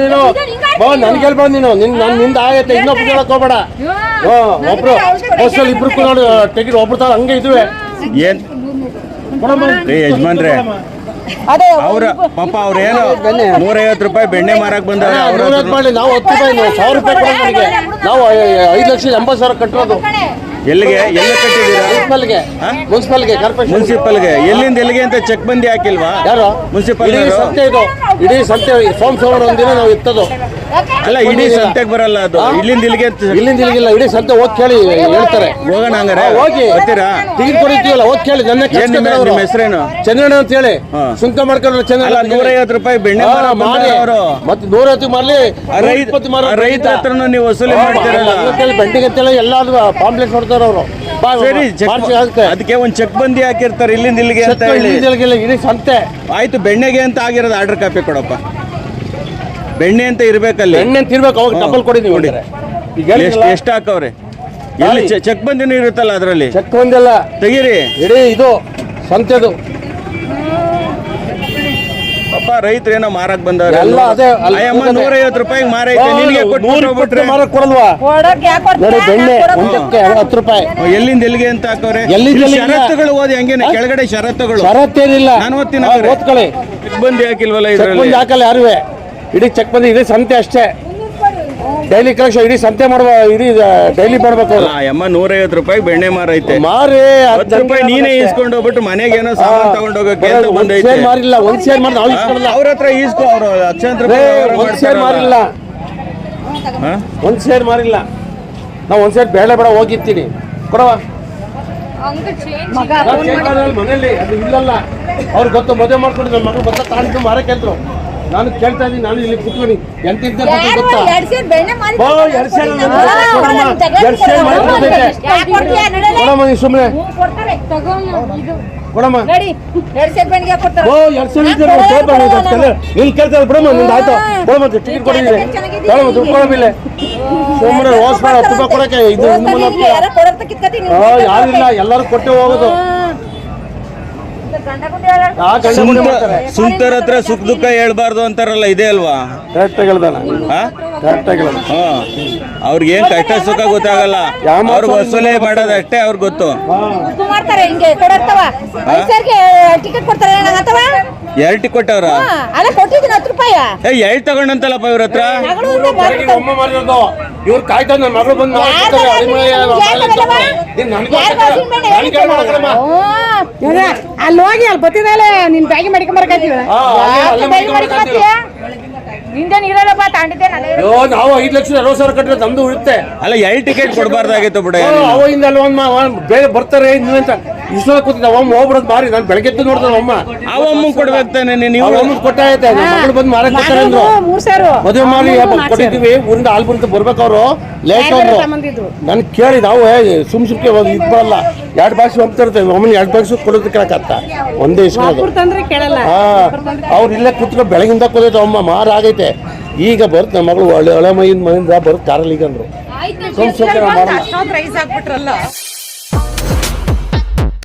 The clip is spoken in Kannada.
ನೀನು. ನನ್ಗೆಲ್ ಬಂದ್ ನೀನು. ನಿನ್ ನನ್ನಿಂದ ಆಗೈತೆ. ಇನ್ನೊಬ್ರು ಕೇಳಕ್ ಹೋಗ್ಬೇಡ. ಹ್ಞೂ ಒಬ್ರು ಬಸ್ಸಲ್ಲಿ ಇಬ್ರು ನೋಡಿ ಟಿಕೆಟ್ ಒಬ್ರು ತರ ಹಂಗೆ ಇದುವೆ ಏನ್? ಯಜಮಾನ್ರೆ. ಅವ್ರ ಪಾಪ ಅವ್ರೇನು ನೂರೈವತ್ತು ರೂಪಾಯಿ ಬೆಣ್ಣೆ ಮಾರಕ್ ಬಂದ್ರೆ. ನೂರೈವತ್ತು ಮಾಡಿ ನಾವು ಹತ್ತು ರೂಪಾಯಿ ನಾವು ಸಾವಿರ ರೂಪಾಯಿ ನಾವು ಐದು ಲಕ್ಷ ಎಂಬತ್ತು ಸಾವಿರ ಕಟ್ಟಿರೋದು ಎಲ್ಲಿಗೆ? ಎಲ್ಲಿ ಕಟ್ಟಿದ್ದೀರಾ? ಮುನ್ಸಿಪಲ್ಗೆ. ಮುನ್ಸಿಪಲ್ಗೆ ಕಾರ್ಪೊರೇಷನ್ ಮುನ್ಸಿಪಲ್ಗೆ. ಎಲ್ಲಿಂದ ಎಲ್ಲಿಗೆ ಅಂತ ಚೆಕ್ ಬಂದಿ ಹಾಕಿಲ್ವಾ? ಯಾರು? ಮುನ್ಸಿಪಲ್ ಇಡೀ ಸಂತೆ ಇದು ಇಡೀ ಸಂತೆ ಫಾರ್ಮ್ ಸೋಮವಾರ ಒಂದಿನ ನಾವು ಇತ್ತದು. ಅಲ್ಲ ಇಡೀ ಸಂತೆಗೆ ಬರಲ್ಲ ಅದು. ಇಲ್ಲಿಂದ ಇಲ್ಲಿಗೆ ಅಂತ ಇಲ್ಲಿಂದ ಇಲ್ಲಿಗಿಲ್ಲ ಇಡೀ ಸಂತೆ ಹೋಗಿ ಕೇಳಿ ಹೇಳ್ತಾರೆ. ಹೋಗೋಣ ಹಂಗಾರೆ. ಹೋಗಿ. ಬರ್ತೀರಾ ಟಿಕೆಟ್ ಕೊಡಿತೀವಲ್ಲ ಹೋಗಿ ಕೇಳಿ ನನ್ನ ಏನ್ ನಿಮ್ಮ ನಿಮ್ಮ ಹೆಸರೇನು? ಚಂದ್ರಣ್ಣ ಅಂತ ಹೇಳಿ. ಸುಂಕ ಮಾಡ್ಕೊಂಡು ಅಲ್ಲ ಚಂದ್ರಣ್ಣ ನೂರೈವತ್ತು ರೂಪಾಯಿ ಬೆಣ್ಣೆ ಹಾ, ಮಾರಕ್ ಮಾಡಿ ಅವರು ಮತ್ತೆ ನೂರೈವತ್ತು ಮಾರ್ಲಿ ರೈತ ರೈತರ ಹತ್ರನು ನೀವು ವಸೂಲಿ ಮಾಡ್ತೀರಲ್ಲ. ಬಂಡಿಗೆ ಅಂತೇಳಿ ಎಲ್ಲಾದ್ರು ಪಾಂಪ್ಲೆಟ್ ಹೊಡ್ತಾರ ಅವರು. ಸರಿ ಚೆಕ್ ಅದಕ್ಕೆ ಒಂದ್ ಚೆಕ್ ಬಂದಿ ಹಾಕಿರ್ತಾರೆ ಇಲ್ಲಿಂದ ಇಲ್ಲಿಗೆ ಅಂತ ಹೇಳಿ. ಇಡೀ ಸಂತೆ. ಆಯ್ತು ಬೆಣ್ಣೆಗೆ ಅಂತ ಆಗಿರೋದು ಆರ್ಡರ್ ಕಾಪಿ ಕೊಡಪ್ಪ. ಬೆಣ್ಣೆ ಅಂತ ಇರ್ಬೇಕಲ್ಲಿ. ಎಣ್ಣೆ ಅಂತ ಇರ್ಬೇಕು ಅವಾಗ. ಡಬಲ್ ಕೊಡಿದೀವಿ ಕೊಡಿ. ಈಗ ಎಷ್ಟು ಎಷ್ಟು ಹಾಕವ್ರೆ? ಎಲ್ಲಿ ಚೆ- ಚೆಕ್ ಬಂದಿನೂ ಇರುತ್ತಲ್ಲ ಅದರಲ್ಲಿ? ಚೆಕ್ ಬಂದಿಲ್ಲ. ತೆಗೀರಿ. ಇಡೀ ಇದು ಸಂತೆದು. ಪಾಪ ರೈತರು ಏನೋ ಮಾರಕ್ ಬಂದವ್ರೆ. ಎಲ್ಲ ಅದೇ ಅಲ್ಲಿ ಅಯ್ಯಮ್ಮ ಕೂತದೆ. ನೂರೈವತ್ತು ರೂಪಾಯಿ ಮಾರೈತೆ. ನಿನಗೆ ನೂರು ಕೊಟ್ಟು ಇಪ್ಪತ್ತು ಮಾರಕ್ ಕೊಡಲ್ವಾ? ಕೊಡೋಕೆ ಯಾಕೆ ನೋಡಿ ಕೊಡ್ತೀರಾ? ಬೆಣ್ಣೆ. ಕೊಡೋದು. ಒಂದಕ್ಕೆ ಹತ್ತು ರೂಪಾಯಿ ಎಲ್ಲಿಂದ ಎಲ್ಲಿಗೆ? ಅಂತ ಹಾಕವ್ರೆ? ಎಲ್ಲಿಂದ ಇಲ್ಲಿ ಎಲ್ಲಿಗೆ? ಷರತ್ತುಗಳು ಓದಿ ಹಂಗೇನೆ ಕೆಳಗಡೆ ಷರತ್ತುಗಳು ಷರತ್ತೇನಿಲ್ಲ ನಾನು ಓದ್ತೀನಿ ಹಾ, ಹಾಗಾದ್ರೆ. ಓದ್ಕೊಳ್ಳಿ. ಚೆಕ್ ಬಂದಿ ಹಾಕಿಲ್ವಲ್ಲ ಬಂದು ಇದರಲ್ಲಿ? ಹಾಕಲ್ಲ ಯಾರುವೆ? ಇಡೀ ಚೆಕ್ ಬಂದು ಇಡೀ ಸಂತೆ ಅಷ್ಟೇ. ಡೈಲಿ ಕಲೆಕ್ಷನ್ ಇಡೀ ಸಂತೆ ಮಾಡುವ ಇಡೀ ಡೈಲಿ ಮಾಡ್ಬೇಕು ಅವ್ರು. ಅಮ್ಮ ನೂರೈವತ್ತು ರೂಪಾಯಿ ಬೆಣ್ಣೆ ಮಾರೈತೆ ಮಾರಿ ಹತ್ತು ರೂಪಾಯಿ ನೀನೇ ಈಸ್ಕೊಂಡು ಹೋಗ್ಬಿಟ್ಟು ಮನೆಗೆ ಏನೋ ಸಾಮಾನು ತಗೊಂಡು ಹೋಗಕ್ಕೆ ಅಂತ ಒಂದ್ ಬಂದೈತೆ. ಸೇರ್ ಮಾರಿಲ್ಲ ಒಂದ್ ಸೇರ್ ಮಾಡಿ ನಾವು ಅವ್ರ ಹತ್ರ ಈಸ್ಕೊ ಅವರು ಲಕ್ಷಾಂತರ ರೇ, ರೂಪಾಯಿ ವ್ಯವಹಾರ ಒಂದ್ ಸೇರ್ ಮಾರಿಲ್ಲ. ಮಾಡ್ತಾರಲ್ಲ. ಹಾ? ಒಂದ್ ಸೇರ್ ಮಾರಿಲ್ಲ. ನಾವು ಒಂದ್ ಸೇರ್ ಬೇಡ ಬೇಡ ಹೋಗಿರ್ತೀನಿ. ಕೊಡವಾ? ಮಗ ಮನೇಲಿ ಅದು ಇಲ್ಲಲ್ಲ. ಅವ್ರಿಗೆ ಗೊತ್ತು ಮದುವೆ ಮಾಡ್ಕೊಂಡು ನನ್ನ ಮಗಳು ಗೊತ್ತ ತಾಂಡು ಮಾರಕ್ಕೆ ಅಂದ್ರು. ನಾನು ಕೇಳ್ತಾ ಇದ್ದೀನಿ ನಾನು ಇಲ್ಲಿ ಕುತ್ಕೊಂಡು ಎಂತ ಕೊಡಮ್ಮ. ಜಗಳ ಮಾಡಿ ಕೊಡಮ್ಮ. ಕೊಡ್ತೈತೆ. ಯಾಕ್ ಕೊಡ್ತೀಯ? ನಡೆಯಲ್ಲ. ಕೊಡಮ್ಮ ನೀ ಸುಮ್ಮನೆ. ಕೊಡಮ್ಮ. ಓ ಎರಡು ಸಾವಿರ ಕೇಳ್ತಾ ಬಿಡಮ್ಮ ನಿಂದು ಆಯ್ತು. ಕೊಡಮ್ಮ ಟಿಕೆಟ್ ಕೊಡಿದ್ದೀನಿ ಕೊಡಮ್ಮ ದುಡ್ಡು ಕೊಡಮಿಲ್ಲ ಸುಮ್ಮನೆ ಕೊಡಕ್ಕೆ ಇದು ಇಲ್ಲಿ, ಯಾರೋ. ಯಾರಿಲ್ಲ ಎಲ್ಲರೂ ಕೊಟ್ಟೆ ಹೋಗೋದು. ಸುಂಟರ ಹತ್ರ ಸುಖ ದುಃಖ ಹೇಳ್ಬಾರ್ದು ಅಂತಾರಲ್ಲ ಇದೆ ಅಲ್ವಾ? ಕರೆಕ್ಟ್ ಹೇಳ್ದಾನ ಹಾ ಕರೆಕ್ಟ್ ಹಾ ಅವ್ರಿಗೆ ಏನ್ ಕಷ್ಟ ಸುಖ ಗೊತ್ತಾಗಲ್ಲ. ಅವ್ರ ವಸೂಲೇ ಅವ್ರಿಗೆ ಅಷ್ಟೇ ಮಾಡೋದಷ್ಟೇ ಅವ್ರಿಗೆ ಗೊತ್ತು. ಟಿಕೆಟ್ ಕೊಡ್ತಾರೆ ಎರಡು ಕೊಟ್ಟವ್ರ? ಎರಡು ತಗೊಂಡಂತಲ್ಲಪ್ಪ ಇವ್ರ ಹತ್ರ? ಇವ್ರು ಕಾಯ್ತಾ ನನ್ನ ಮಗಳು ಬಂದು ಅಲ್ಲಿ ಹೋಗಿ ಅಲ್ಲಿ ಬತ್ತಿದಲ್ಲ ನಿನ್ ಬ್ಯಾಗಿ ಅಲ್ಲೇ ಬ್ಯಾಗಿ ಮಡಿಕೊಂಬರ್ತೀಯ ನಿಂದೇನು ಇರಲ್ಲಪ್ಪ ತಾಂಡಿದ್ದೆ ನಾನೇ ಅಯ್ಯೋ ನಾವು ಐದು ಲಕ್ಷ ಅರವತ್ತು ಸಾವಿರ ಕಟ್ಟಿದ್ರೆ ನಮ್ದು ಉಳಿತೆ ಅಲ್ಲ ಎಲ್ ಟಿಕೆಟ್ ಕೊಡಬಾರ್ದಾಗಿತ್ತು ಬಿಡ ಅಲ್ಲಿ ಒಂದ್ ಬೇರೆ ಬರ್ತಾರೆ ಇನ್ನು ಅಂತ ಇಷ್ಟ ಕೂತಿದ್ದ ಒಮ್ಮ ಹೋಗ್ಬಿಡೋದು ಮಾರಿ ನಾನು ಬೆಳಗ್ಗೆ ಎದ್ದು ನೋಡ್ದೆ ಅಮ್ಮ. ಅವಮ್ಮ ಕೊಡ್ಬೇಕು ತಾನೆ ನೀವು ಅಮ್ಮ ಕೊಟ್ಟಾಯ್ತೆ ಮಗಳು ಬಂದು ಮಾರಕ್ ಬರ್ತಾರೆ ಅಂದ್ರು. ಮದುವೆ ಮಾಡಿ ಕೊಟ್ಟಿದ್ದೀವಿ ಊರಿಂದ ಹಾಲು ಬಂದು ಬರ್ಬೇಕು ಅವರು ಲೇಟ್ ಅವರು. ನಾನು ನನ್ ಕೇಳಿ ನಾವು ಏ, ಸುಮ್ ಸುಮ್ಕೆ ಹೋಗಿ ಇದು ಬರಲ್ಲ ಎರಡು ಬಾಕ್ಸ್ ಹೋಗ್ತಿರ್ತೇವೆ ಒಮ್ಮೆ ಎರಡು ಬಾಕ್ಸ್ ಕೊಡೋದು ಕೇಳಕತ್ತ ಒಂದೇ ಕೇಳಲ್ಲ. ಹಾ. ಅವ್ರು ಇಲ್ಲೇ ಕೂತ್ಕೊಂಡು ಬೆಳಗಿಂದ ಕೂದೈತೆ ಅಮ್ಮ ಮಾರ ಆಗೈತೆ. ಈಗ ಬರುತ್ತೆ ನಮ್ಮ ಮಗಳು ಒಳ್ಳೆ ಒಳೆ ಮೈಯಿಂದ ಮೈಯಿಂದ ಬರುತ್ತೆ ಕಾರಲ್ಲಿ ಈಗ ಅಂದ್ರು. ಸುಮ್ ಸುಮ್ಕೆ